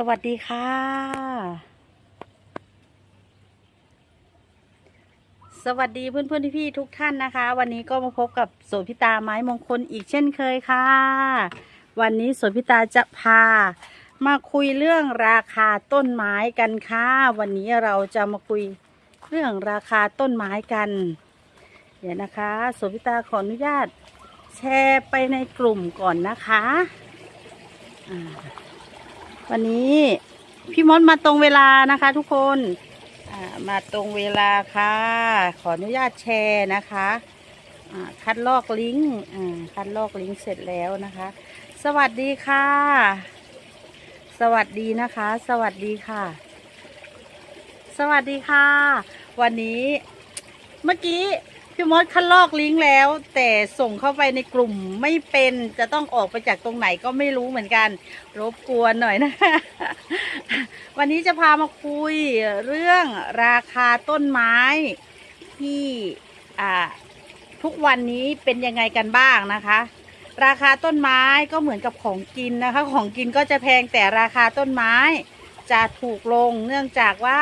สวัสดีค่ะ สวัสดีเพื่อนเพื่อนพี่ๆทุกท่านนะคะ วันนี้ก็มาพบกับโสพิตาไม้มงคลอีกเช่นเคยค่ะ วันนี้โสพิตาจะพามาคุยเรื่องราคาต้นไม้กันค่ะ วันนี้เราจะมาคุยเรื่องราคาต้นไม้กัน เดี๋ยวนะคะโสพิตาขออนุญาต แชร์ไปในกลุ่มก่อนนะคะอ่า วันนี้พี่มดมาตรงเวลานะคะทุกคนมาตรงเวลาค่ะ ขออนุญาตแชร์นะคะคัดลอกลิงก์คัดลอกลิงก์เสร็จแล้วนะคะ สวัสดีค่ะ สวัสดีนะคะ สวัสดีค่ะ สวัสดีค่ะ วันนี้เมื่อกี้ พี่มดคัดลอกลิงก์แล้ว แต่ส่งเข้าไปในกลุ่มไม่เป็นจะต้องออกไปจากตรงไหนก็ไม่รู้เหมือนกัน รบกวนหน่อยนะ วันนี้จะพามาคุยเรื่องราคาต้นไม้ที่ทุกวันนี้เป็นยังไงกันบ้างนะคะ ราคาต้นไม้ก็เหมือนกับของกินนะคะ ของกินก็จะแพงแต่ราคาต้นไม้จะถูกลงเนื่องจากว่า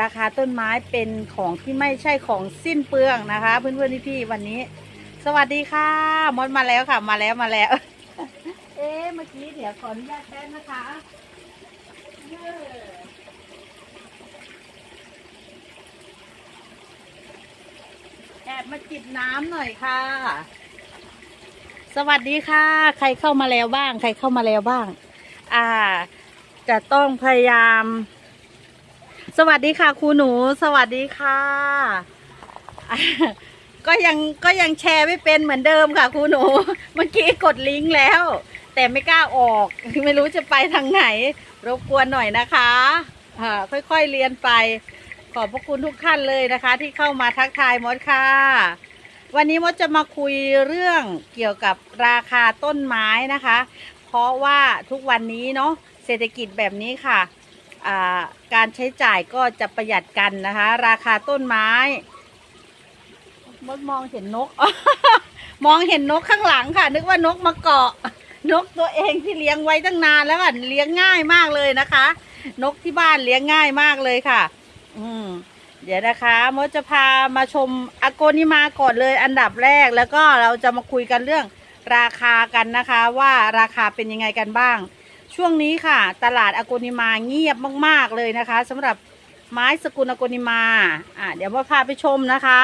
ราคาต้นไม้เป็นของที่ไม่ใช่ของสิ้นเปลืองนะคะ เพื่อนๆพี่ๆวันนี้ สวัสดีค่ะมดมาแล้วค่ะ มาแล้วมาแล้ว เอ๊ะเมื่อกี้เดี๋ยวขออนุญาตแป๊บนะคะแอบมาจิบน้ำหน่อยค่ะ สวัสดีค่ะ ใครเข้ามาแล้วบ้าง ใครเข้ามาแล้วบ้าง อ่า จะต้องพยายาม สวัสดีค่ะครูหนู สวัสดีค่ะ ก็ยังก็ยังแชร์ไม่เป็นเหมือนเดิมค่ะครูหนู เมื่อกี้กดลิงก์แล้ว แต่ไม่กล้าออก ไม่รู้จะไปทางไหน รบกวนหน่อยนะคะค่อยๆเรียนไป ขอบพระคุณทุกท่านเลยนะคะ ที่เข้ามาทักทายมดค่ะ วันนี้มดจะมาคุยเรื่องเกี่ยวกับราคาต้นไม้นะคะ เพราะว่าทุกวันนี้เนาะเศรษฐกิจแบบนี้ค่ะ การใช้จ่ายก็จะประหยัดกันนะคะ ราคาต้นไม้มดมองเห็นนก มองเห็นนกข้างหลังค่ะ นึกว่านกมาเกาะ นกตัวเองที่เลี้ยงไว้ตั้งนานแล้วค่ะเลี้ยงง่ายมากเลยนะคะ นกที่บ้านเลี้ยงง่ายมากเลยค่ะ อืมเดี๋ยวนะคะมดจะพามาชมอโกนิมาก่อนเลยอันดับแรกแล้วก็เราจะมาคุยกันเรื่องราคากันนะคะ ว่าราคาเป็นยังไงกันบ้าง ช่วงนี้ค่ะ ตลาดอโกนิมาเงียบมาก ๆเลยนะคะสำหรับไม้สกุลอโกนิมา อ่าเดี๋ยวมาพาไปชมนะคะ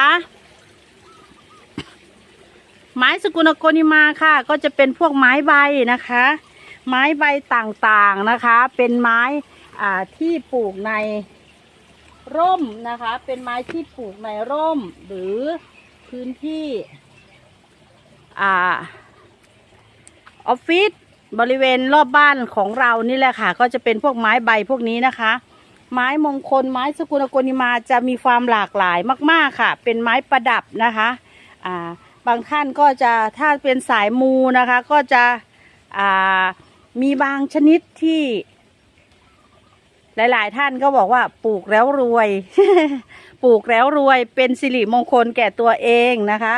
ไม้สกุลอโกนิมาค่ะ ก็จะเป็นพวกไม้ใบนะคะ ไม้ใบต่างๆนะคะ เป็นไม้อ่าที่ปลูกในร่มนะคะ เป็นไม้ที่ปลูกในร่ม หรือพื้นที่อ่าออฟฟิศ บริเวณรอบบ้านของเรานี่แหละค่ะ ก็จะเป็นพวกไม้ใบพวกนี้นะคะ ไม้มงคลไม้สกุลโกนิมาจะมีความหลากหลายมากๆค่ะ เป็นไม้ประดับนะคะอ่าบางท่านก็จะถ้าเป็นสายมูนะคะ ก็จะอ่ามีบางชนิดที่ หลาย ๆ ท่านก็บอกว่าปลูกแล้วรวย ปลูกแล้วรวยเป็นสิริมงคลแก่ตัวเองนะคะ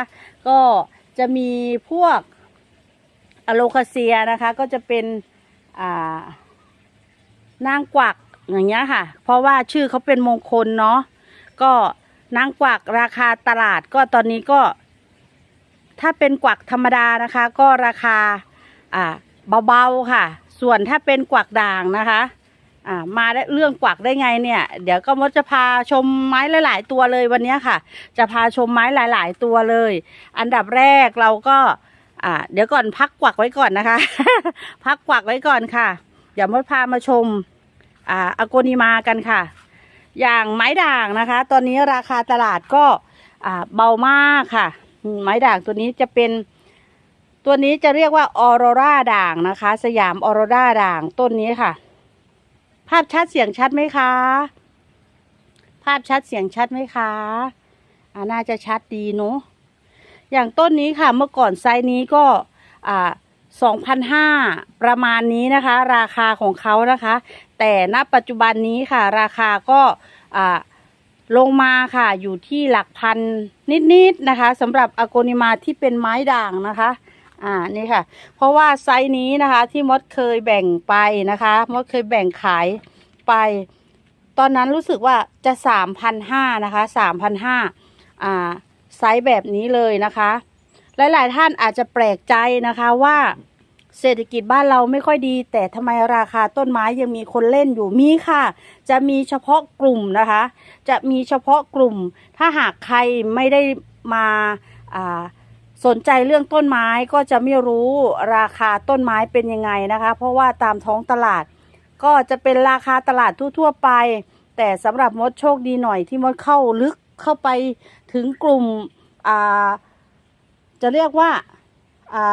ก็จะมีพวก อโลคาเซียนะคะก็จะเป็นอ่านางกวักอย่างเงี้ยค่ะ เพราะว่าชื่อเขาเป็นมงคลเนาะก็นางกวักราคาตลาดก็ตอนนี้ก็ ถ้าเป็นกวักธรรมดานะคะ ก็ราคาอ่าเบาๆค่ะ ส่วนถ้าเป็นกวักด่างนะคะอ่ามาได้เรื่องกวักได้ไงเนี่ย เดี๋ยวก็มดจะพาชมไม้หลาย ๆ ตัวเลยวันนี้ค่ะ จะพาชมไม้หลาย ๆ ตัวเลย อันดับแรกเราก็ อ่า เดี๋ยวก่อนพักกวักไว้ก่อนนะคะ พักกวักไว้ก่อนค่ะ เดี๋ยวมดพามาชม อ่าอโกนิมากันค่ะ อย่างไม้ด่างนะคะ ตอนนี้ราคาตลาดก็ อ่าเบามากค่ะ ไม้ด่างตัวนี้จะเป็น ตัวนี้จะเรียกว่าออโรราด่างนะคะ สยามออโรราด่างต้นนี้ค่ะ ภาพชัดเสียงชัดไหมคะ ภาพชัดเสียงชัดไหมคะอ่าน่าจะชัดดีเนาะ อย่างต้นนี้ค่ะเมื่อก่อนไซส์นี้ก็อ่าสองพันห้าประมาณนี้นะคะ ราคาของเขานะคะ แต่ณปัจจุบันนี้ค่ะ ราคาก็อ่าลงมาค่ะอยู่ที่หลักพันนิดๆนะคะสำหรับอโกนิมาที่เป็นไม้ด่างนะคะออ่านี่ค่ะ เพราะว่าไซส์นี้นะคะที่มดเคยแบ่งไปนะคะมดเคยแบ่งขายไป ตอนนั้นรู้สึกว่าจะสามพันห้านะคะสามพันห้าอ่า ไซส์แบบนี้เลยนะคะ หลายๆท่านอาจจะแปลกใจนะคะว่าเศรษฐกิจบ้านเราไม่ค่อยดี แต่ทำไมราคาต้นไม้ยังมีคนเล่นอยู่มีค่ะ จะมีเฉพาะกลุ่มนะคะ จะมีเฉพาะกลุ่ม ถ้าหากใครไม่ได้มาาสนใจเรื่องต้นไม้ก็จะไม่รู้ราคาต้นไม้เป็นยังไงนะคะ เพราะว่าตามท้องตลาด ก็จะเป็นราคาตลาดทั่วๆไป แต่สำหรับมดโชคดีหน่อยที่มดเข้าลึกเข้าไป ถึงกลุ่มจะเรียกว่าอ่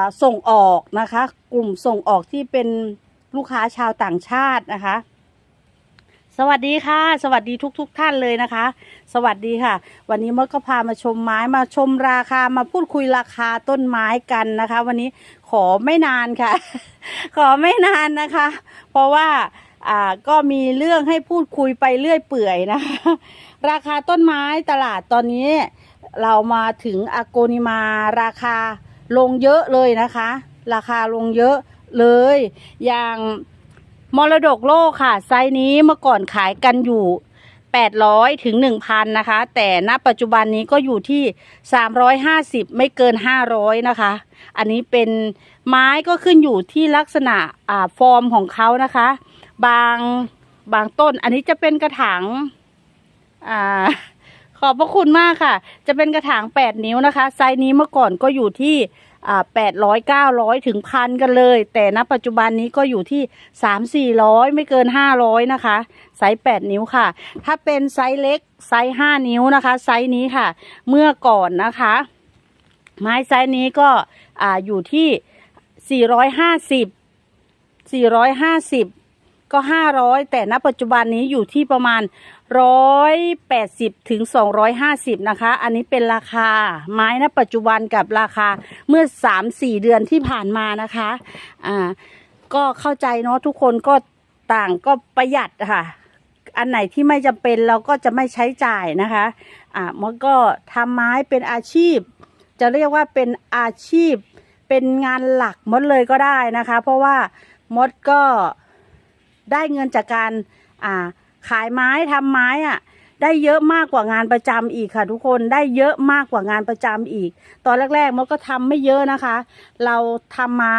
าส่งออกนะคะ กลุ่มส่งออกที่เป็นลูกค้าชาวต่างชาตินะคะ สวัสดีค่ะ สวัสดีทุกๆทท่านเลยนะคะ สวัสดีค่ะ วันนี้มดก็พามาชมไม้มาชมราคามาพูดคุยราคาต้นไม้กันนะคะ วันนี้ขอไม่นานค่ะ ขอไม่นานนะคะ เพราะว่า อ่าก็มีเรื่องให้พูดคุยไปเรื่อยเปื่อยนะคะ ราคาต้นไม้ตลาดตอนนี้ เรามาถึงอโกนิมาราคาลงเยอะเลยนะคะ ราคาลงเยอะเลย อย่างมรดกโลกค่ะ ไซส์นี้เมื่อก่อนขายกันอยู่800ถึง1,000นะคะ แต่ณปัจจุบันนี้ก็อยู่ที่ 350 ไม่เกิน 500 นะคะ อันนี้เป็นไม้ก็ขึ้นอยู่ที่ลักษณะอ่าฟอร์มของเขานะคะ บางบางต้น อันนี้จะเป็นกระถางอ่าขอบพระคุณมากค่ะ จะเป็นกระถาง8นิ้วนะคะ ไซส์นี้เมื่อก่อนก็อยู่ที่อ่า800 900ถึงพันกันเลย แต่ณปัจจุบันนี้ก็อยู่ที่3 400ไม่เกิน500นะคะ ไซส์8นิ้วค่ะ ถ้าเป็นไซส์เล็กไซส์5นิ้วนะคะ ไซส์นี้ค่ะ เมื่อก่อนนะคะ ไม้ไซส์นี้ก็อ่าอยู่ที่450 450 ก็ 500 แต่ณปัจจุบันนี้อยู่ที่ประมาณ 180ถึง250 นะคะ อันนี้เป็นราคาไม้ณปัจจุบันกับราคาเมื่อ 3-4 เดือนที่ผ่านมานะคะอ่าก็เข้าใจเนาะทุกคนก็ต่างก็ประหยัดค่ะอันไหนที่ไม่จำเป็นเราก็จะไม่ใช้จ่ายนะคะ อ่ามันก็ทำไม้เป็นอาชีพ จะเรียกว่าเป็นอาชีพ เป็นงานหลักมดเลยก็ได้นะคะ เพราะว่ามดก็ ได้เงินจากการอ่าขายไม้ทำไม้อะได้เยอะมากกว่างานประจำอีกค่ะ ทุกคนได้เยอะมากกว่างานประจำอีก ตอนแรกๆมดก็ทำไม่เยอะนะคะ เราทำไม้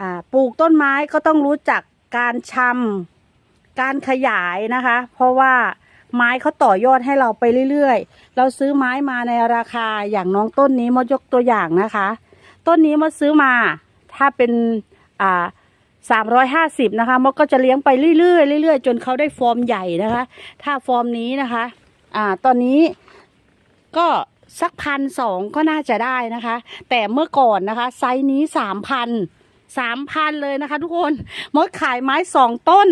อ่าปลูกต้นไม้ก็ต้องรู้จักการชำการขยายนะคะ เพราะว่าไม้เขาต่อยอดให้เราไปเรื่อยๆ เราซื้อไม้มาในราคาอย่างน้องต้นนี้มดยกตัวอย่างนะคะ ต้นนี้มดซื้อมาถ้าเป็นอ่า สามร้อยห้าสิบนะคะมดก็จะเลี้ยงไปเรื่อยๆเรื่อยๆจนเขาได้ฟอร์มใหญ่นะคะ ถ้าฟอร์มนี้นะคะ อ่า ตอนนี้ก็สักพันสองก็น่าจะได้นะคะ แต่เมื่อก่อนนะคะ ไซส์นี้สามพันสามพันเลยนะคะ ทุกคนมดขายไม้สองต้น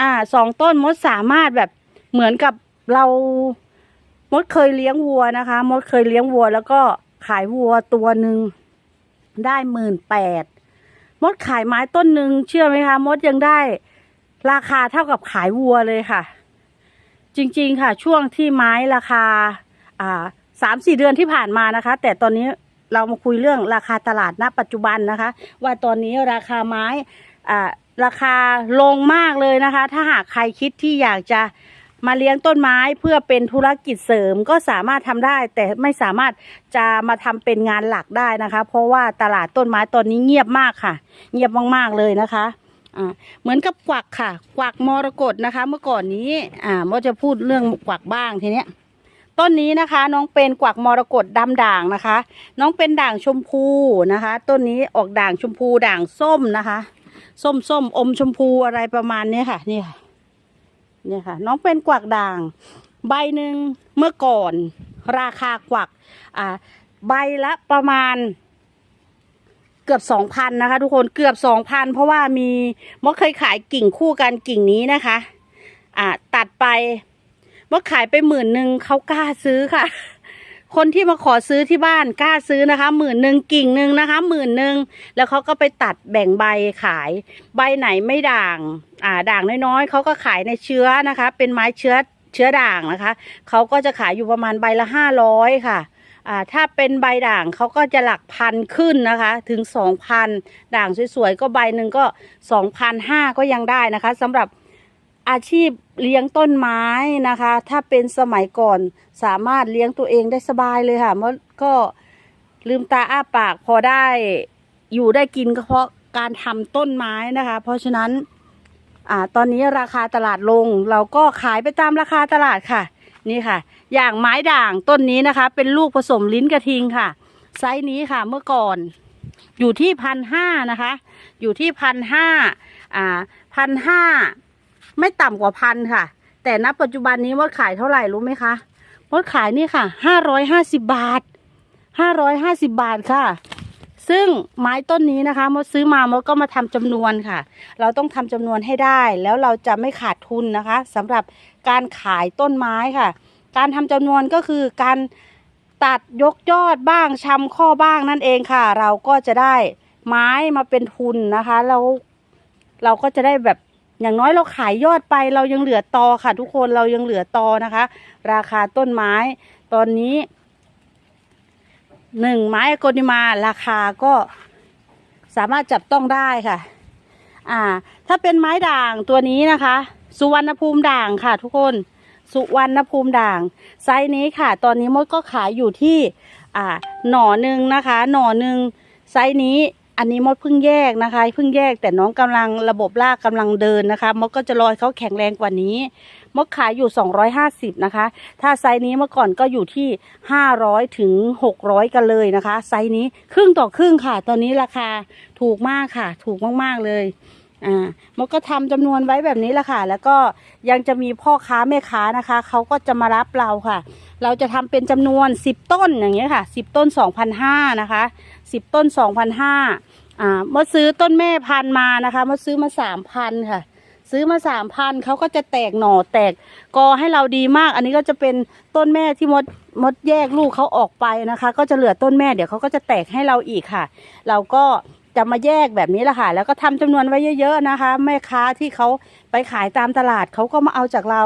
อ่าสองต้นมดสามารถแบบเหมือนกับเรามดเคยเลี้ยงวัวนะคะ มดเคยเลี้ยงวัว แล้วก็ขายวัวตัวหนึ่งได้หมื่นแปด มดขายไม้ต้นหนึ่งเชื่อไหมคะ มดยังได้ ราคาเท่ากับขายวัวเลยค่ะ จริงๆค่ะ ช่วงที่ไม้ราคา อ่าสามสี่เดือนที่ผ่านมานะคะ แต่ตอนนี้เรามาคุยเรื่องราคาตลาดณ ปัจจุบันนะคะ ว่าตอนนี้ราคาไม้อ่าราคาลงมากเลยนะคะ ถ้าหากใครคิดที่อยากจะ มาเลี้ยงต้นไม้เพื่อเป็นธุรกิจเสริมก็สามารถทำได้ แต่ไม่สามารถจะมาทำเป็นงานหลักได้นะคะ เพราะว่าตลาดต้นไม้ตอนนี้เงียบมากค่ะ เงียบมากๆเลยนะคะเหมือนกับกวักค่ะ กวักมรกตนะคะ เมื่อก่อนนี้อ่าโมจะพูดเรื่องกวักบ้างทีเนี้ยต้นนี้นะคะ น้องเป็นกวักมรกตดำด่างนะคะ น้องเป็นด่างชมพูนะคะ ต้นนี้ออกด่างชมพูด่างส้มนะคะ ส้มส้มอมชมพูอะไรประมาณนี้ค่ะนี่ค่ะ เนี่ยค่ะ น้องเป็นกวักด่าง ใบหนึ่งเมื่อก่อน ราคากวักอ่าใบละประมาณเกือบสองพันนะคะ ทุกคนเกือบสองพันเพราะว่ามีมดเคยขายกิ่งคู่กันกิ่งนี้นะคะ อ่าตัดไปมดขายไปหมื่นหนึ่งเขากล้าซื้อค่ะ คนที่มาขอซื้อที่บ้านกล้าซื้อนะคะหมื่นหนึ่งกิ่งหนึ่งนะคะหมื่นหนึ่งแล้วเขาก็ไปตัดแบ่งใบขาย ใบไหนไม่ด่าง อ่าด่างน้อยๆเขาก็ขายในเชื้อนะคะ เป็นไม้เชื้อเชื้อด่างนะคะเขาก็จะขายอยู่ประมาณใบละห้าร้อยค่ะอ่าถ้าเป็นใบด่างเขาก็จะหลักพันขึ้นนะคะ ถึงสองพันด่างสวยๆก็ใบหนึ่งก็สองพันห้าก็ยังได้นะคะสำหรับอาชีพเลี้ยงต้นไม้นะคะ ถ้าเป็นสมัยก่อนสามารถเลี้ยงตัวเองได้สบายเลยค่ะมันก็ลืมตาอ้าปากพอได้อยู่ได้กินก็เพราะการทำต้นไม้นะคะ เพราะฉะนั้น อ่าตอนนี้ราคาตลาดลง เราก็ขายไปตามราคาตลาดค่ะ นี่ค่ะ อย่างไม้ด่างต้นนี้นะคะ เป็นลูกผสมลิ้นกระทิงค่ะ ไซส์นี้ค่ะเมื่อก่อน อยู่ที่พันห้านะคะ อยู่ที่พันห้าอ่าพันห้าไม่ต่ำกว่าพันค่ะ แต่ณปัจจุบันนี้มดขายเท่าไหร่รู้ไหมคะมดขายนี่ค่ะห้าร้อยห้าสิบบาทห้าร้อยห้าสิบบาทค่ะ ซึ่งไม้ต้นนี้นะคะมดซื้อมามดก็มาทำจำนวนค่ะ เราต้องทำจำนวนให้ได้ แล้วเราจะไม่ขาดทุนนะคะสำหรับการขายต้นไม้ค่ะ การทำจำนวนก็คือการตัดยกยอดบ้างชำข้อบ้างนั่นเองค่ะ เราก็จะได้ไม้มาเป็นทุนนะคะแล้วเราก็จะได้แบบอย่างน้อยเราขายยอดไปเรายังเหลือตอค่ะ ทุกคนเรายังเหลือตอนะคะ ราคาต้นไม้ตอนนี้ หนึ่งไม้โกนิมาราคาก็สามารถจับต้องได้ค่ะ อ่า ถ้าเป็นไม้ด่างตัวนี้นะคะ สุวรรณภูมิด่างค่ะ ทุกคน สุวรรณภูมิด่าง ไซส์นี้ค่ะ ตอนนี้มดก็ขายอยู่ที่ อ่า หน่อหนึ่งนะคะ หน่อหนึ่งไซส์นี้ อันนี้มดเพิ่งแยกนะคะ เพิ่งแยกแต่น้องกำลังระบบรากกำลังเดินนะคะ มดก็จะรอให้เขาแข็งแรงกว่านี้ มดขายอยู่ 250 นะคะ ถ้าไซส์นี้เมื่อก่อนก็อยู่ที่ 500 ถึง 600 กันเลยนะคะ ไซส์นี้ครึ่งต่อครึ่งค่ะ ตอนนี้ราคาถูกมากค่ะ ถูกมากๆเลยอ่ามดก็ทำจำนวนไว้แบบนี้แหละค่ะ แล้วก็ยังจะมีพ่อค้าแม่ค้านะคะ เขาก็จะมารับเราค่ะ เราจะทำเป็นจำนวน10ต้นอย่างเงี้ยค่ะ10ต้น2,500นะคะ10ต้น2,500อ่ามดซื้อต้นแม่พันมานะคะมดซื้อมา3,000ค่ะ ซื้อมา3,000เขาก็จะแตกหน่อแตกกอให้เราดีมาก อันนี้ก็จะเป็นต้นแม่ที่มดมดแยกลูกเขาออกไปนะคะ ก็จะเหลือต้นแม่เดี๋ยวเขาก็จะแตกให้เราอีกค่ะ เราก็จะมาแยกแบบนี้แหละค่ะ แล้วก็ทำจำนวนไว้เยอะๆนะคะ แม่ค้าที่เขาไปขายตามตลาดเขาก็มาเอาจากเรา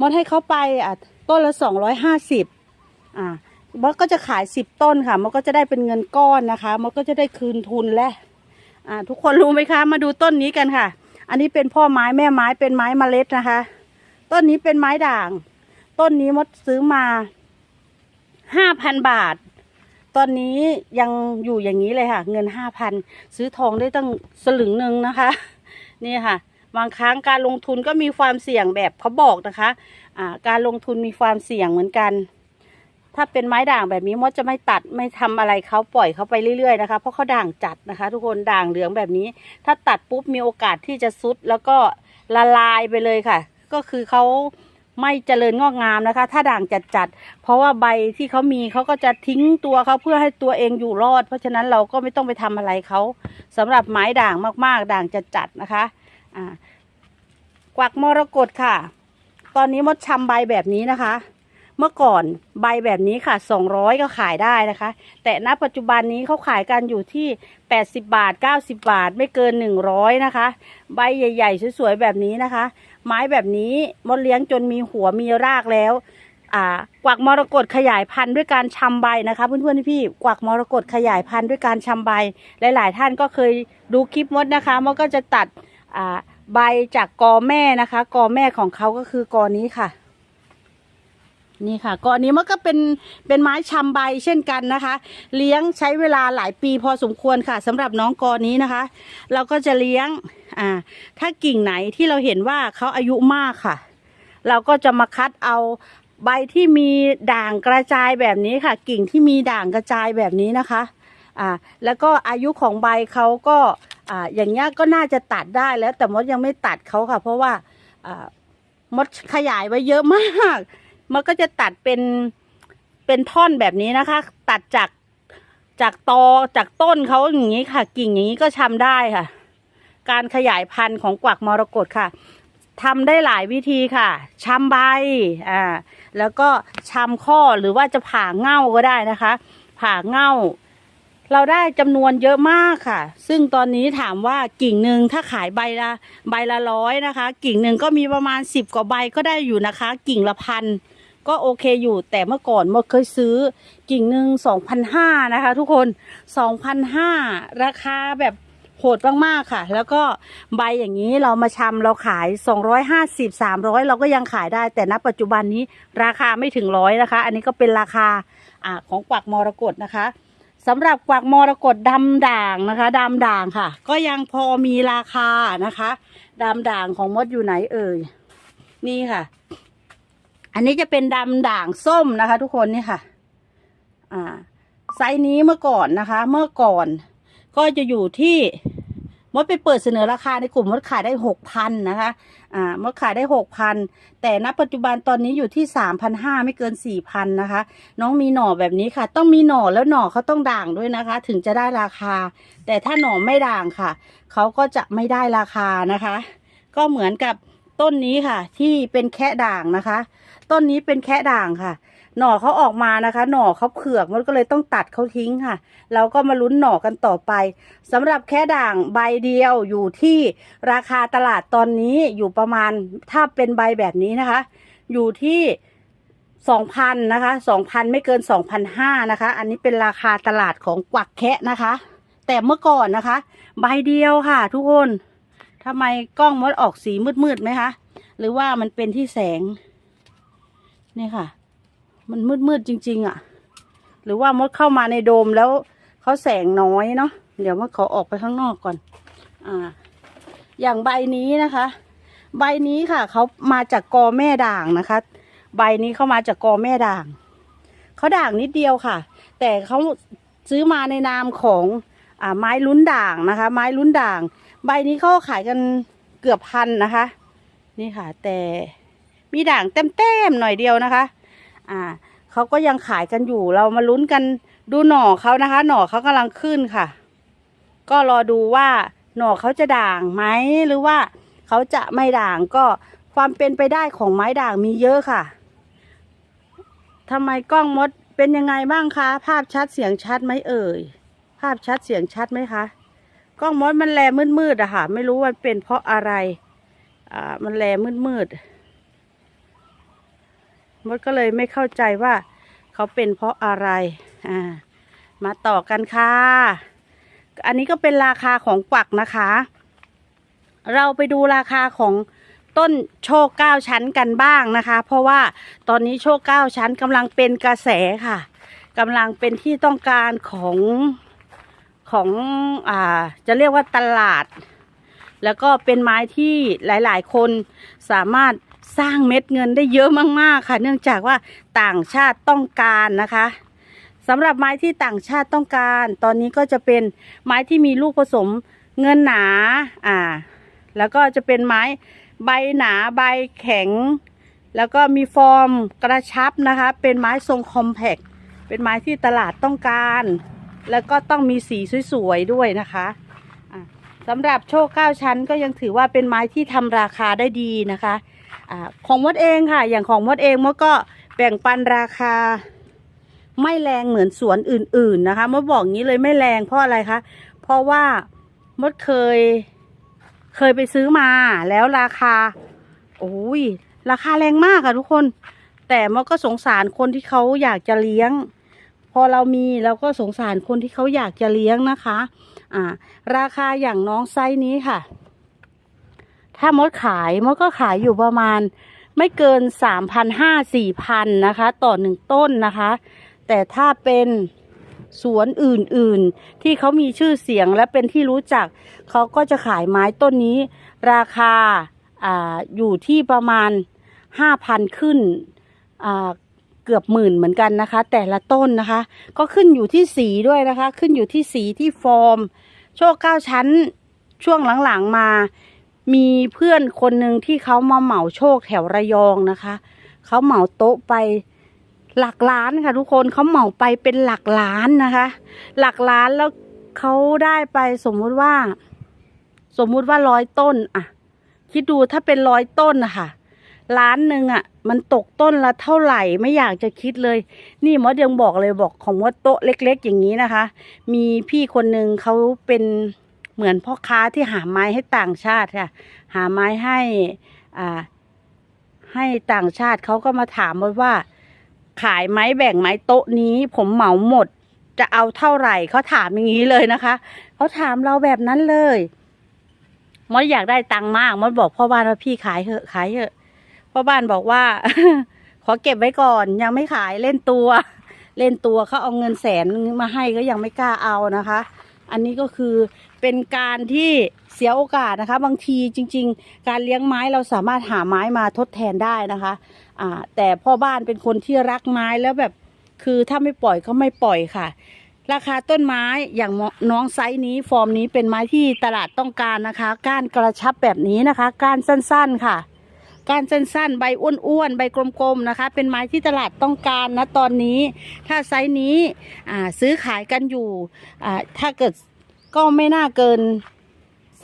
มดให้เขาไปอะต้นละสองร้อยห้าสิบอ่ามดก็จะขายสิบต้นค่ะมดก็จะได้เป็นเงินก้อนนะคะมดก็จะได้คืนทุนและอ่าทุกคนรู้ไหมคะ มาดูต้นนี้กันค่ะ อันนี้เป็นพ่อไม้แม่ไม้เป็นไม้เมล็ดนะคะ ต้นนี้เป็นไม้ด่าง ต้นนี้มดซื้อมาห้าพันบาท ตอนนี้ยังอยู่อย่างนี้เลยค่ะ เงินห้าพันซื้อทองได้ตั้งสลึงหนึ่งนะคะ นี่ค่ะบางครั้งการลงทุนก็มีความเสี่ยงแบบเขาบอกนะคะอ่าการลงทุนมีความเสี่ยงเหมือนกัน ถ้าเป็นไม้ด่างแบบนี้มดจะไม่ตัดไม่ทำอะไรเขาปล่อยเขาไปเรื่อยๆนะคะ เพราะเขาด่างจัดนะคะ ทุกคนด่างเหลืองแบบนี้ ถ้าตัดปุ๊บมีโอกาสที่จะซุดแล้วก็ละลายไปเลยค่ะ ก็คือเขาไม่เจริญงอกงามนะคะ ถ้าด่างจัดๆเพราะว่าใบที่เขามีเขาก็จะทิ้งตัวเขาเพื่อให้ตัวเองอยู่รอด เพราะฉะนั้นเราก็ไม่ต้องไปทำอะไรเขาสำหรับไม้ด่างมากๆ ด่างจัดๆนะคะอ่ากวักมรกตค่ะ ตอนนี้มดชำใบแบบนี้นะคะ เมื่อก่อนใบแบบนี้ค่ะ 200 ก็ขายได้นะคะ แต่ณปัจจุบันนี้เขาขายกันอยู่ที่ 80 บาท 90 บาท ไม่เกิน 100 นะคะ ใบใหญ่ๆ สวยๆ แบบนี้นะคะ ไม้แบบนี้มดเลี้ยงจนมีหัวมีรากแล้วอ่ากวักมรกตขยายพันธุ์ด้วยการชำใบนะคะเพื่อนๆพี่ๆกวักมรกตขยายพันธุ์ด้วยการชำใบ หลาย ๆ ท่านก็เคยดูคลิปมดนะคะมดก็จะตัดอ่าใบจากกอแม่นะคะ กอแม่ของเขาก็คือกอนี้ค่ะ นี่ค่ะกอนนี้มันก็เป็นเป็นไม้ชำใบเช่นกันนะคะ เลี้ยงใช้เวลาหลายปีพอสมควรค่ะสำหรับน้องกอนี้นะคะ เราก็จะเลี้ยงอ่าถ้ากิ่งไหนที่เราเห็นว่าเขาอายุมากค่ะ เราก็จะมาคัดเอาใบที่มีด่างกระจายแบบนี้ค่ะ กิ่งที่มีด่างกระจายแบบนี้นะคะอ่าแล้วก็อายุของใบเขาก็อ่าอย่างเงี้ยก็น่าจะตัดได้แล้วแต่มดยังไม่ตัดเขาค่ะ เพราะว่าอ่ามดขยายไว้เยอะมาก มันก็จะตัดเป็นเป็นท่อนแบบนี้นะคะ ตัดจากจากตอจากต้นเขาอย่างนี้ค่ะ กิ่งอย่างนี้ก็ชำได้ค่ะ การขยายพันธุ์ของกวักมรกตค่ะทำได้หลายวิธีค่ะชำใบอ่าแล้วก็ชำข้อหรือว่าจะผ่าเง่าก็ได้นะคะ ผ่าเง่า เราได้จำนวนเยอะมากค่ะ ซึ่งตอนนี้ถามว่ากิ่งหนึ่งถ้าขายใบละใบละร้อยนะคะ กิ่งหนึ่งก็มีประมาณสิบกว่าใบก็ได้อยู่นะคะ กิ่งละพัน ก็โอเคอยู่แต่เมื่อก่อนมดเคยซื้อกิ่งหนึ่งสองพันห้านะคะ ทุกคนสองพันห้าราคาแบบโหดมากๆค่ะ แล้วก็ใบอย่างนี้เรามาชำเราขายสองร้อยห้าสิบสามร้อยเราก็ยังขายได้ แต่ณปัจจุบันนี้ราคาไม่ถึงร้อยนะคะ อันนี้ก็เป็นราคาอ่าของกวักมรกตนะคะสำหรับกวักมรกตดำด่างนะคะดำด่างค่ะ ก็ยังพอมีราคานะคะดำด่างของมดอยู่ไหนเอ่ย นี่ค่ะ อันนี้จะเป็นดำด่างส้มนะคะ ทุกคนนี่ค่ะ อ่า ไซส์นี้เมื่อก่อนนะคะ เมื่อก่อน ก็จะอยู่ที่มดไปเปิดเสนอราคาในกลุ่มมดขายได้หกพันนะคะ อ่ามดขายได้หกพันแต่ณปัจจุบันตอนนี้อยู่ที่สามพันห้าไม่เกินสี่พันนะคะ น้องมีหน่อแบบนี้ค่ะ ต้องมีหน่อแล้วหน่อเขาต้องด่างด้วยนะคะ ถึงจะได้ราคา แต่ถ้าหน่อไม่ด่างค่ะ เขาก็จะไม่ได้ราคานะคะ ก็เหมือนกับต้นนี้ค่ะ ที่เป็นแค่ด่างนะคะ ต้นนี้เป็นแค่ด่างค่ะ หน่อเขาออกมานะคะ หน่อเขาเผือกมันก็เลยต้องตัดเขาทิ้งค่ะ เราก็มาลุ้นหน่อกันต่อไปสำหรับแค่ด่างใบเดียวอยู่ที่ราคาตลาดตอนนี้อยู่ประมาณถ้าเป็นใบแบบนี้นะคะ อยู่ที่สองพันนะคะสองพันไม่เกินสองพันห้านะคะ อันนี้เป็นราคาตลาดของกวักแคะนะคะ แต่เมื่อก่อนนะคะ ใบเดียวค่ะ ทุกคนทำไมกล้องมดออกสีมืดๆไหมคะ หรือว่ามันเป็นที่แสง นี่ค่ะ มันมืดๆจริง ๆ อะ หรือว่ามดเข้ามาในโดมแล้วเขาแสงน้อยเนาะเดี๋ยวมดขอออกไปข้างนอกก่อน อ่า อย่างใบนี้นะคะ ใบนี้ค่ะเขามาจากกอแม่ด่างนะคะ ใบนี้เข้ามาจากกอแม่ด่างเขาด่างนิดเดียวค่ะ แต่เขาซื้อมาในนามของอ่าไม้ลุ้นด่างนะคะ ไม้ลุ้นด่าง ใบนี้เขาขายกันเกือบพันนะคะ นี่ค่ะ แต่ มีด่างเต็มๆหน่อยเดียวนะคะ อ่าเขาก็ยังขายกันอยู่เรามาลุ้นกันดูหน่อเขานะคะ หน่อเขากำลังขึ้นค่ะ ก็รอดูว่าหน่อเขาจะด่างไหมหรือว่าเขาจะไม่ด่างก็ความเป็นไปได้ของไม้ด่างมีเยอะค่ะทำไมกล้องมดเป็นยังไงบ้างคะ ภาพชัดเสียงชัดไหมเอ่ย ภาพชัดเสียงชัดไหมคะกล้องมดมันแลมืดๆอะค่ะ ไม่รู้ว่าเป็นเพราะอะไร อ่า มันแลมืดๆ มดก็เลยไม่เข้าใจว่าเขาเป็นเพราะอะไรอ่ามาต่อกันค่ะ อันนี้ก็เป็นราคาของกวักนะคะ เราไปดูราคาของต้นโชคเก้าชั้นกันบ้างนะคะ เพราะว่าตอนนี้โชคเก้าชั้นกำลังเป็นกระแสค่ะกำลังเป็นที่ต้องการของของอ่าจะเรียกว่าตลาด แล้วก็เป็นไม้ที่หลาย ๆ คนสามารถ สร้างเม็ดเงินได้เยอะมากๆค่ะ เนื่องจากว่าต่างชาติต้องการนะคะสำหรับไม้ที่ต่างชาติต้องการ ตอนนี้ก็จะเป็นไม้ที่มีลูกผสมเงินหนาอ่า แล้วก็จะเป็นไม้ใบหนาใบแข็ง แล้วก็มีฟอร์มกระชับนะคะ เป็นไม้ทรงคอมแพกเป็นไม้ที่ตลาดต้องการ แล้วก็ต้องมีสีสวยๆด้วยนะคะอะสำหรับโชคเก้าชั้นก็ยังถือว่าเป็นไม้ที่ทำราคาได้ดีนะคะ อของมดเองค่ะ อย่างของมดเองมดก็แบ่งปันราคา ไม่แรงเหมือนสวนอื่น ๆนะคะมดบอกงี้เลยไม่แรงเพราะอะไรคะเพราะว่ามดเคย เคยไปซื้อมาแล้วราคาโอ้ยราคาแรงมากอะทุกคน แต่มันก็สงสารคนที่เขาอยากจะเลี้ยง พอเรามีเราก็สงสารคนที่เขาอยากจะเลี้ยงนะคะ อ่า ราคาอย่างน้องไซส์นี้ค่ะ ถ้ามดขายมดก็ขายอยู่ประมาณไม่เกินสามพันห้าสี่พันนะคะ ต่อหนึ่งต้นนะคะ แต่ถ้าเป็นสวนอื่นๆ ที่เขามีชื่อเสียงและเป็นที่รู้จัก เขาก็จะขายไม้ต้นนี้ ราคาอ่าอยู่ที่ประมาณห้าพันขึ้นอ่าเกือบหมื่นเหมือนกันนะคะ แต่ละต้นนะคะ ก็ขึ้นอยู่ที่สีด้วยนะคะ ขึ้นอยู่ที่สีที่ฟอร์ม โชคเก้าชั้นช่วงหลังๆมา มีเพื่อนคนหนึ่งที่เขามาเหมาโชคแถวระยองนะคะ เขาเหมาโต๊ะไปหลักล้านค่ะทุกคนเขาเหมาไปเป็นหลักล้านนะคะ หลักล้านแล้วเขาได้ไปสมมุติว่า สมมุติว่าร้อยต้นอะคิดดูถ้าเป็นร้อยต้นนะคะล้านหนึ่งอะมันตกต้นละเท่าไหร่ไม่อยากจะคิดเลย นี่มดยังบอกเลยบอกของว่าโต๊ะเล็ก ๆ อย่างนี้นะคะ มีพี่คนหนึ่งเขาเป็น เหมือนพ่อค้าที่หาไม้ให้ต่างชาติค่ะ หาไม้ให้อ่าให้ต่างชาติเขาก็มาถามว่า ขายไหมแบ่งไหมโต๊ะนี้ ผมเหมาหมดจะเอาเท่าไหร่เขาถามอย่างนี้เลยนะคะเขาถามเราแบบนั้นเลยมดอยากได้ตังค์มากมดบอกพ่อบ้านว่าพี่ขายเถอะขายเถอะพ่อบ้านบอกว่า ขอเก็บไว้ก่อน ยังไม่ขายเล่นตัว เล่นตัวเขาเอาเงินแสนมาให้ก็ยังไม่กล้าเอานะคะ อันนี้ก็คือเป็นการที่เสียโอกาสนะคะ บางทีจริง ๆ การเลี้ยงไม้เราสามารถหาไม้มาทดแทนได้นะคะอ่าแต่พ่อบ้านเป็นคนที่รักไม้แล้วแบบคือถ้าไม่ปล่อยก็ไม่ปล่อยค่ะ ราคาต้นไม้อย่างน้องไซส์นี้ฟอร์มนี้เป็นไม้ที่ตลาดต้องการนะคะ ก้านกระชับแบบนี้นะคะ ก้านสั้นๆค่ะก้านสั้นๆ ใบอ้วนๆ ใบกลมๆ นะคะ เป็นไม้ที่ตลาดต้องการนะตอนนี้ ถ้าไซส์นี้ซื้อขายกันอยู่ ถ้าเกิด ก็ไม่น่าเกิน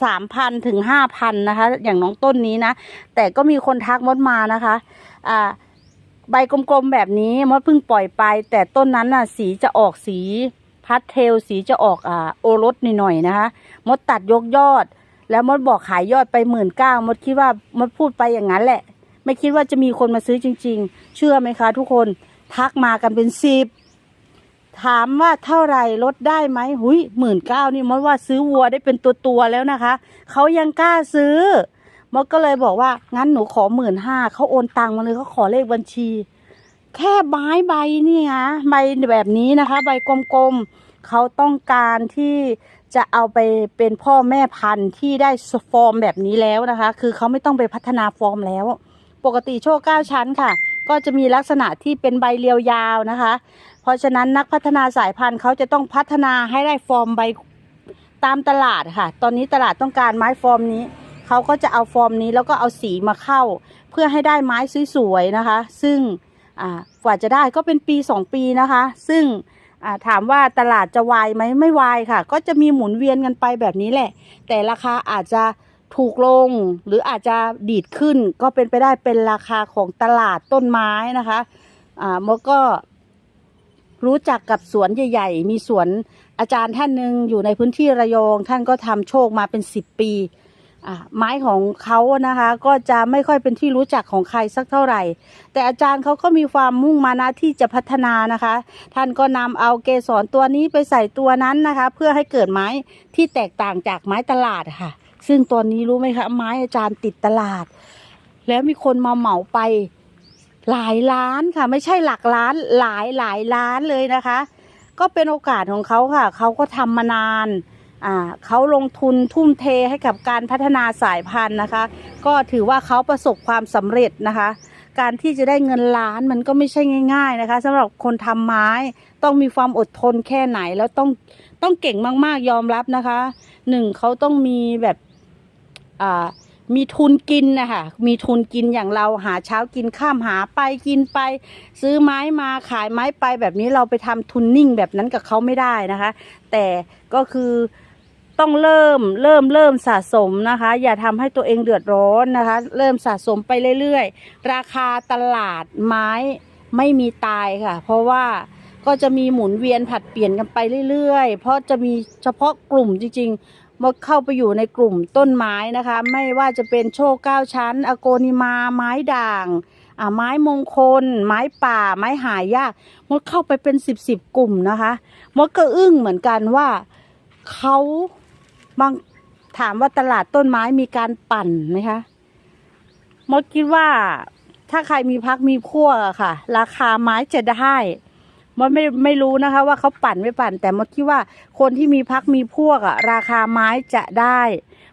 สามพันถึงห้าพันนะคะ อย่างน้องต้นนี้นะ แต่ก็มีคนทักมดมานะคะ อ่า ใบกลมๆแบบนี้มดเพิ่งปล่อยไป แต่ต้นนั้นน่ะ สีจะออกสีพัดเทลสีจะออกอ่าโอรสหน่อยๆนะคะ มดตัดยกยอด แล้วมดบอกขายยอดไปหมื่นเก้ามดคิดว่ามดพูดไปอย่างนั้นแหละ ไม่คิดว่าจะมีคนมาซื้อจริง ๆ เชื่อไหมคะ ทุกคนทักมากันเป็นสิบ ถามว่าเท่าไหร่ลดได้ไหมหุยหมื่นเก้านี่มดว่าซื้อวัวได้เป็นตัวตัวแล้วนะคะเขายังกล้าซื้อมดก็เลยบอกว่างั้นหนูขอหมื่นห้าเขาโอนตังมาเลยเขาขอเลขบัญชี แค่ไม้ใบนี่ฮะใบแบบนี้นะคะ ใบกลมๆเขาต้องการที่จะเอาไปเป็นพ่อแม่พันธุ์ที่ได้ฟอร์มแบบนี้แล้วนะคะ คือเขาไม่ต้องไปพัฒนาฟอร์มแล้ว ปกติโชคเก้าชั้นค่ะ ก็จะมีลักษณะที่เป็นใบเรียวยาวนะคะ เพราะฉะนั้นนักพัฒนาสายพันธุ์เขาจะต้องพัฒนาให้ได้ฟอร์มใบตามตลาดค่ะ ตอนนี้ตลาดต้องการไม้ฟอร์มนี้ เขาก็จะเอาฟอร์มนี้แล้วก็เอาสีมาเข้า เพื่อให้ได้ไม้สวยๆนะคะ ซึ่งกว่าจะได้ก็เป็นปีสองปีนะคะ ซึ่งถามว่าตลาดจะวายไหมไม่วายค่ะ ก็จะมีหมุนเวียนกันไปแบบนี้แหละ แต่ราคาอาจจะ ถูกลงหรืออาจจะดีดขึ้นก็เป็นไปได้เป็นราคาของตลาดต้นไม้นะคะอ่ามดก็รู้จักกับสวนใหญ่ ๆ มีสวนอาจารย์ท่านหนึ่งอยู่ในพื้นที่ระยอง ท่านก็ทำโชคมาเป็นสิบปีอ่าไม้ของเขานะคะ ก็จะไม่ค่อยเป็นที่รู้จักของใครสักเท่าไหร่ แต่อาจารย์เขาก็มีความมุ่งมานะที่จะพัฒนานะคะ ท่านก็นำเอาเกสรตัวนี้ไปใส่ตัวนั้นนะคะ เพื่อให้เกิดไม้ที่แตกต่างจากไม้ตลาดค่ะ ซึ่งตอนนี้รู้ไหมคะไม้อาจารย์ติดตลาด แล้วมีคนมาเหมาไปหลายล้านค่ะ ไม่ใช่หลักล้านหลายหลายล้านเลยนะคะ ก็เป็นโอกาสของเขาค่ะ เขาก็ทำมานานอ่าเขาลงทุนทุ่มเทให้กับการพัฒนาสายพันธุ์นะคะ ก็ถือว่าเขาประสบความสำเร็จนะคะ การที่จะได้เงินล้านมันก็ไม่ใช่ง่าย ๆนะคะสำหรับคนทำไม้ต้องมีความอดทนแค่ไหนแล้วต้องต้องเก่งมากๆยอมรับนะคะหนึ่งเขาต้องมีแบบ มีทุนกินนะคะมีทุนกินอย่างเราหาเช้ากินข้ามหาไปกินไป ซื้อไม้มาขายไม้ไปแบบนี้เราไปทำทุนนิ่งแบบนั้นกับเขาไม่ได้นะคะ แต่ก็คือต้องเริ่มเริ่มเริ่มสะสมนะคะ อย่าทำให้ตัวเองเดือดร้อนนะคะ เริ่มสะสมไปเรื่อยๆ ราคาตลาดไม้ไม่มีตายค่ะ เพราะว่าก็จะมีหมุนเวียนผัดเปลี่ยนกันไปเรื่อยๆ เพราะจะมีเฉพาะกลุ่มจริงๆ มดเข้าไปอยู่ในกลุ่มต้นไม้นะคะ ไม่ว่าจะเป็นโชคเก้าชั้น อโกนิมา ไม้ด่างไม้มงคล ไม้ป่า ไม้หายากมดเข้าไปเป็นสิบสิบกลุ่มนะคะมดก็อึ้งเหมือนกันว่าเขาบางถามว่าตลาดต้นไม้มีการปั่นไหมคะมดคิดว่าถ้าใครมีพักมีพวกอะค่ะ ราคาไม้จะได้ มดไม่ไม่รู้นะคะ ว่าเขาปั่นไม่ปั่น แต่มดคิดว่าคนที่มีพักมีพวกอะราคาไม้จะได้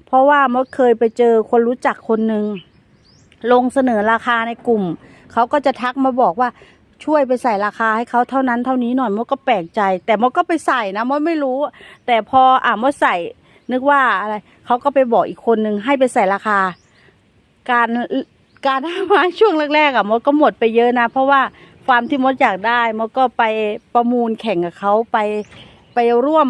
เพราะว่ามดเคยไปเจอคนรู้จักคนหนึ่งลงเสนอราคาในกลุ่มเขาก็จะทักมาบอกว่าช่วยไปใส่ราคาให้เขาเท่านั้นเท่านี้หน่อยมดก็แปลกใจ แต่มดก็ไปใส่นะมดไม่รู้ แต่พออ่ามดใส่นึกว่าอะไรเขาก็ไปบอกอีกคนนึงให้ไปใส่ราคา การการทำไม้ช่วงแรกๆอะมดก็หมดไปเยอะนะ เพราะว่า ความที่มดอยากได้มดก็ไปประมูลแข่งกับเขาไปไปร่วม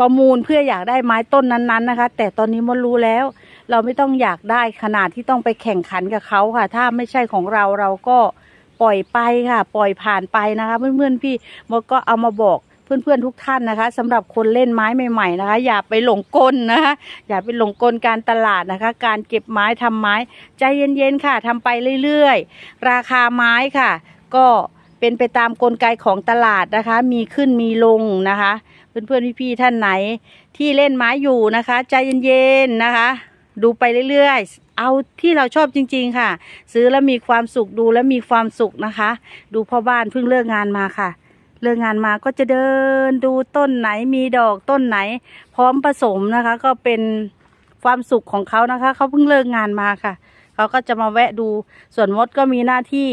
ประมูลเพื่ออยากได้ไม้ต้นนั้นๆนะคะ แต่ตอนนี้มดรู้แล้ว เราไม่ต้องอยากได้ขนาดที่ต้องไปแข่งขันกับเขาค่ะ ถ้าไม่ใช่ของเราเราก็ปล่อยไปค่ะ ปล่อยผ่านไปนะคะ เพื่อนๆพี่มดก็เอามาบอกเพื่อนๆทุกท่านนะคะสำหรับคนเล่นไม้ใหม่ๆนะคะ อย่าไปหลงกลนะคะอย่าไปหลงกลการตลาดนะคะ การเก็บไม้ทำไม้ใจเย็นๆค่ะทำไปเรื่อยๆ ราคาไม้ค่ะ ก็เป็นไปตามกลไกของตลาดนะคะ มีขึ้นมีลงนะคะ เพื่อนๆพี่ๆท่านไหนที่เล่นไม้อยู่นะคะ ใจเย็นๆนะคะ ดูไปเรื่อยๆ เอาที่เราชอบจริง ๆ ค่ะ ซื้อแล้วมีความสุขดูแล้วมีความสุขนะคะ ดูพ่อบ้านเพิ่งเลิกงานมาค่ะ เลิกงานมาก็จะเดินดูต้นไหนมีดอกต้นไหน พร้อมผสมนะคะ ก็เป็นความสุขของเขานะคะ เขาเพิ่งเลิกงานมาค่ะ เขาก็จะมาแวะดูส่วนมดก็มีหน้าที่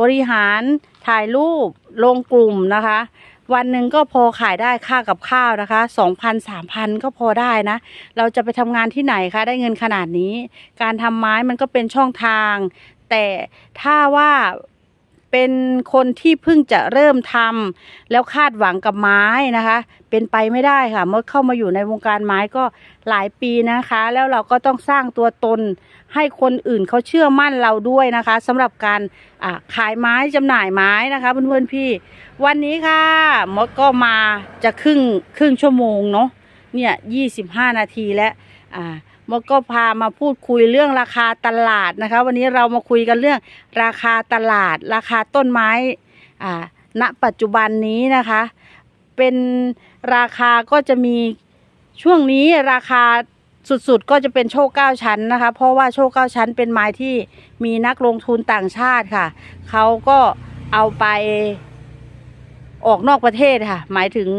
บริหารถ่ายรูปลงกลุ่มนะคะ วันหนึ่งก็พอขายได้ค่ากับข้าวนะคะสองพันสามพันก็พอได้นะ เราจะไปทำงานที่ไหนคะได้เงินขนาดนี้ การทำไม้มันก็เป็นช่องทาง แต่ถ้าว่า เป็นคนที่เพิ่งจะเริ่มทำแล้วคาดหวังกับไม้นะคะ เป็นไปไม่ได้ค่ะมดเข้ามาอยู่ในวงการไม้ก็หลายปีนะคะ แล้วเราก็ต้องสร้างตัวตน ให้คนอื่นเขาเชื่อมั่นเราด้วยนะคะสำหรับการขายไม้จำหน่ายไม้นะคะเพื่อนๆพี่ วันนี้ค่ะมดก็มาจะครึ่งครึ่งชั่วโมงเนาะเนี่ยยี่สิบห้านาทีแล้วอ่า มดก็พามาพูดคุยเรื่องราคาตลาดนะคะ วันนี้เรามาคุยกันเรื่องราคาตลาด ราคาต้นไม้อ่าณปัจจุบันนี้นะคะ เป็นราคาก็จะมีช่วงนี้ราคาสุดๆ ก็จะเป็นโชคเก้าชั้นนะคะ เพราะว่าโชคเก้าชั้นเป็นไม้ที่มีนักลงทุนต่างชาติค่ะ เขาก็เอาไปออกนอกประเทศค่ะ หมายถึง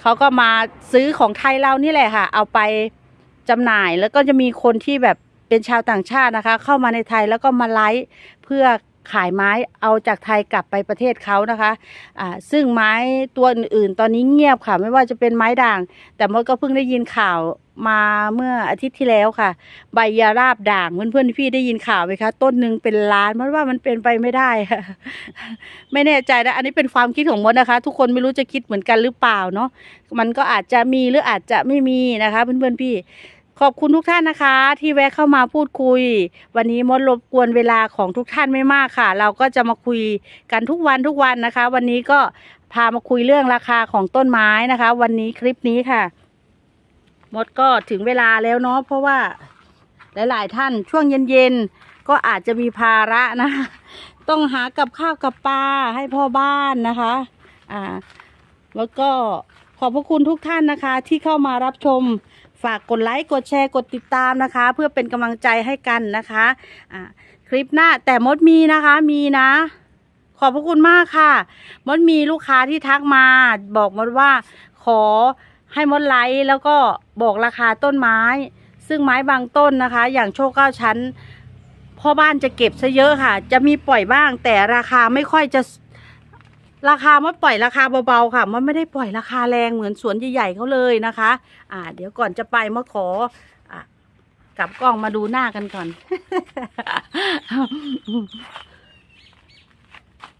เขาก็มาซื้อของไทยเรานี่แหละค่ะ เอาไป จำหน่ายแล้วก็จะมีคนที่แบบเป็นชาวต่างชาตินะคะ เข้ามาในไทยแล้วก็มาไลฟ์เพื่อขายไม้เอาจากไทยกลับไปประเทศเขานะคะอ่าซึ่งไม้ตัวอื่นๆ ตอนนี้เงียบค่ะ ไม่ว่าจะเป็นไม้ด่าง แต่มดก็เพิ่งได้ยินข่าวมาเมื่ออาทิตย์ที่แล้วค่ะ ใบยาราบด่างเพื่อนๆพี่ได้ยินข่าวไหมคะ ต้นหนึ่งเป็นล้านมดว่ามันเป็นไปไม่ได้ค่ะไม่แน่ใจนะอันนี้เป็นความคิดของมดนะคะ ทุกคนไม่รู้จะคิดเหมือนกันหรือเปล่าเนาะมันก็อาจจะมีหรืออาจจะไม่มีนะคะ เพื่อนๆพี่ ขอบคุณทุกท่านนะคะ ที่แวะเข้ามาพูดคุย วันนี้มดรบกวนเวลาของทุกท่านไม่มากค่ะ เราก็จะมาคุยกันทุกวันทุกวันนะคะ วันนี้ก็พามาคุยเรื่องราคาของต้นไม้นะคะ วันนี้คลิปนี้ค่ะ มดก็ถึงเวลาแล้วเนาะเพราะว่าหลายๆท่านช่วงเย็นๆก็อาจจะมีภาระนะ ต้องหากับข้าวกับปลาให้พ่อบ้านนะคะ อ่า แล้วก็ขอบพระคุณทุกท่านนะคะ ที่เข้ามารับชม ฝากกดไลค์กดแชร์กดติดตามนะคะ เพื่อเป็นกำลังใจให้กันนะคะอ่าคลิปหน้าแต่มดมีนะคะมีนะ ขอบพระคุณมากค่ะ มดมีลูกค้าที่ทักมา บอกมดว่าขอให้มดไลค์แล้วก็บอกราคาต้นไม้ ซึ่งไม้บางต้นนะคะ อย่างโชคเก้าชั้นพ่อบ้านจะเก็บซะเยอะค่ะ จะมีปล่อยบ้างแต่ราคาไม่ค่อยจะ ราคามดปล่อยราคาเบาๆค่ะมดไม่ได้ปล่อยราคาแรงเหมือนสวนใหญ่ๆเขาเลยนะคะ อ่า เดี๋ยวก่อนจะไปมดขออ่กลับกล้องมาดูหน้ากันก่อน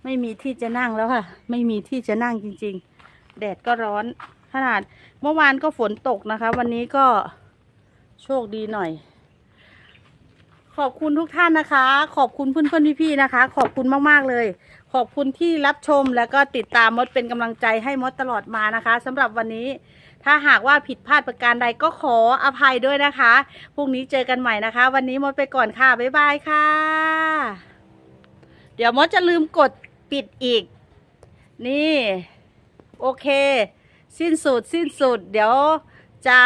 ไม่มีที่จะนั่งแล้วค่ะ ไม่มีที่จะนั่งจริง ๆ แดดก็ร้อน ขนาดเมื่อวานก็ฝนตกนะคะ วันนี้ก็โชคดีหน่อย ขอบคุณทุกท่านนะคะ ขอบคุณเพื่อนๆพี่ๆนะคะ ขอบคุณมากๆเลย ขอบคุณที่รับชมแล้วก็ติดตามมดเป็นกำลังใจให้มดตลอดมานะคะสำหรับวันนี้ ถ้าหากว่าผิดพลาดประการใดก็ขออภัยด้วยนะคะพรุ่งนี้เจอกันใหม่นะคะ วันนี้มดไปก่อนค่ะ บ๊ายบายค่ะ เดี๋ยวมดจะลืมกดปิดอีก นี่ โอเค สิ้นสุดสิ้นสุด เดี๋ยวจะ